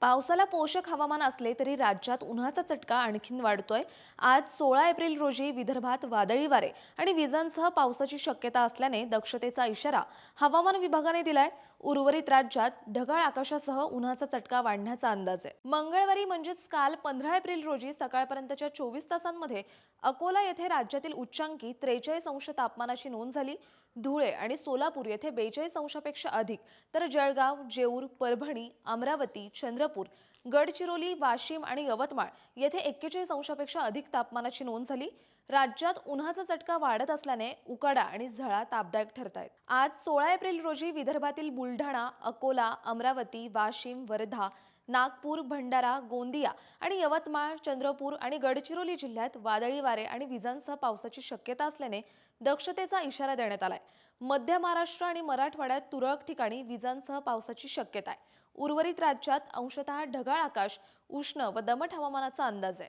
पावसाला पोषक हवामान असले तरी राज्यात उन्हाचा चटका आणखीन वाढतोय. आज सोळा एप्रिल रोजी विदर्भात वादळी वारे आणि विजांसह पावसाची शक्यता असल्याने दक्षतेचा इशारा हवामान विभागाने दिलाय. उर्वरित राज्यात ढगाळ आकाशासह उन्हाचा चटका वाढण्याचा अंदाज आहे. मंगळवारी म्हणजेच काल पंधरा एप्रिल रोजी सकाळपर्यंतच्या चोवीस तासांमध्ये अकोला येथे राज्यातील उच्चांकी त्रेचाळीस अंश तापमानाची नोंद झाली. धुळे आणि सोलापूर येथे बेचाळीस अंशापेक्षा अधिक तर जळगाव जेऊर परभणी अमरावती चंद्रपूर गडचिरोली वाशिम आणि यवतमाळ येथे एक्केचाळीस अंशापेक्षा अधिक तापमानाची नोंद झाली. राज्यात उन्हाचा चटका वाढत असल्याने उकाडा आणि झळा तापदायक ठरत आहेत आज सोळा एप्रिल रोजी विदर्भातील बुलढाणा अकोला अमरावती वाशिम वर्धा नागपूर भंडारा गोंदिया आणि यवतमाळ चंद्रपूर आणि गडचिरोली जिल्ह्यात वादळी वारे आणि विजांसह पावसाची शक्यता असल्याने दक्षतेचा इशारा देण्यात आलाय. मध्य महाराष्ट्र आणि मराठवाड्यात तुरळक ठिकाणी विजांसह पावसाची शक्यता आहे. उर्वरित राज्यात अंशतः ढगाळ आकाश उष्ण व दमट हवामानाचा अंदाज आहे.